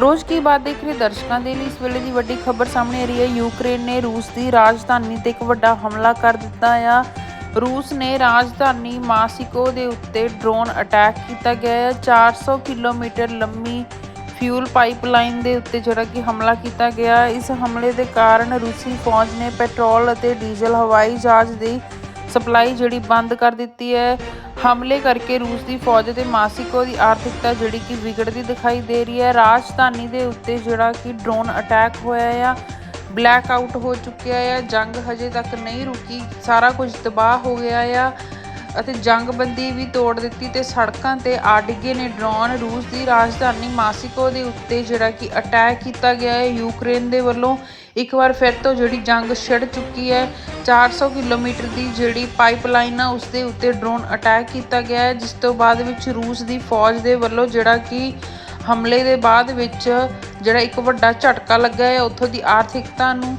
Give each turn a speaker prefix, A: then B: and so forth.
A: ਰੋਜ਼ ਕੀ ਬਾਤ ਦੇਖ ਰਹੇ ਦਰਸ਼ਕਾਂ ਦੇ ਲਈ? ਇਸ ਵੇਲੇ ਦੀ ਵੱਡੀ ਖਬਰ ਸਾਹਮਣੇ ਆ ਰਹੀ ਹੈ। ਯੂਕਰੇਨ ਨੇ ਰੂਸ ਦੀ ਰਾਜਧਾਨੀ ਤੇ ਇੱਕ ਵੱਡਾ ਹਮਲਾ ਕਰ ਦਿੱਤਾ ਆ। ਰੂਸ ਨੇ ਰਾਜਧਾਨੀ ਮਾਸਿਕੋ ਦੇ ਉੱਤੇ ਡਰੋਨ ਅਟੈਕ ਕੀਤਾ ਗਿਆ ਹੈ 400 ਕਿਲੋਮੀਟਰ ਲੰਮੀ ਫਿਊਲ ਪਾਈਪਲਾਈਨ ਦੇ ਉੱਤੇ ਜਿਹੜਾ ਕਿ ਹਮਲਾ ਕੀਤਾ ਗਿਆ। ਇਸ ਹਮਲੇ ਦੇ ਕਾਰਨ ਰੂਸੀ ਫੌਜ ਨੇ ਪੈਟਰੋਲ ਅਤੇ ਡੀਜ਼ਲ ਹਵਾਈ ਜਹਾਜ਼ ਦੀ ਸਪਲਾਈ ਜਿਹੜੀ ਬੰਦ ਕਰ ਦਿੱਤੀ ਹੈ। ਹਮਲੇ ਕਰਕੇ ਰੂਸ ਦੀ ਫੌਜ ਤੇ ਮਾਸਿਕੋ ਦੀ ਆਰਥਿਕਤਾ ਜਿਹੜੀ ਕਿ ਵਿਗੜਦੀ ਦਿਖਾਈ ਦੇ ਰਹੀ ਹੈ। ਰਾਜਧਾਨੀ ਦੇ ਉੱਤੇ ਜਿਹੜਾ ਕਿ ਡਰੋਨ ਅਟੈਕ ਹੋਇਆ ਆ, ਬਲੈਕ ਆਊਟ ਹੋ ਚੁੱਕਿਆ ਆ। ਜੰਗ ਹਜੇ ਤੱਕ ਨਹੀਂ ਰੁਕੀ, ਸਾਰਾ ਕੁਝ ਤਬਾਹ ਹੋ ਗਿਆ ਆ ਅਤੇ ਜੰਗਬੰਦੀ ਵੀ ਤੋੜ ਦਿੱਤੀ ਤੇ ਸੜਕਾਂ ਤੇ ਆ ਨੇ ਡਰੋਨ। ਰੂਸ ਦੀ ਰਾਜਧਾਨੀ ਮਾਸਿਕੋ ਦੇ ਉੱਤੇ ਜਿਹੜਾ ਕਿ ਅਟੈਕ ਕੀਤਾ ਗਿਆ ਹੈ। ਯੂਕਰੇਨ ਦੇ ਵੱਲੋਂ ਇੱਕ ਵਾਰ ਫਿਰ ਤੋਂ ਜਿਹੜੀ ਜੰਗ ਛਿੜ ਚੁੱਕੀ ਹੈ 400 ਕਿਲੋਮੀਟਰ ਦੀ ਜਿਹੜੀ ਪਾਈਪਲਾਈਨ ਆ ਉਸ ਦੇ ਉੱਤੇ ਡਰੋਨ ਅਟੈਕ ਕੀਤਾ ਗਿਆ ਹੈ, ਜਿਸ ਤੋਂ ਬਾਅਦ ਵਿੱਚ ਰੂਸ ਦੀ ਫੌਜ ਦੇ ਵੱਲੋਂ ਜਿਹੜਾ ਕਿ ਹਮਲੇ ਦੇ ਬਾਅਦ ਵਿੱਚ ਜਿਹੜਾ ਇੱਕ ਵੱਡਾ ਝਟਕਾ ਲੱਗਾ ਹੈ, ਉੱਥੋਂ ਦੀ ਆਰਥਿਕਤਾ ਨੂੰ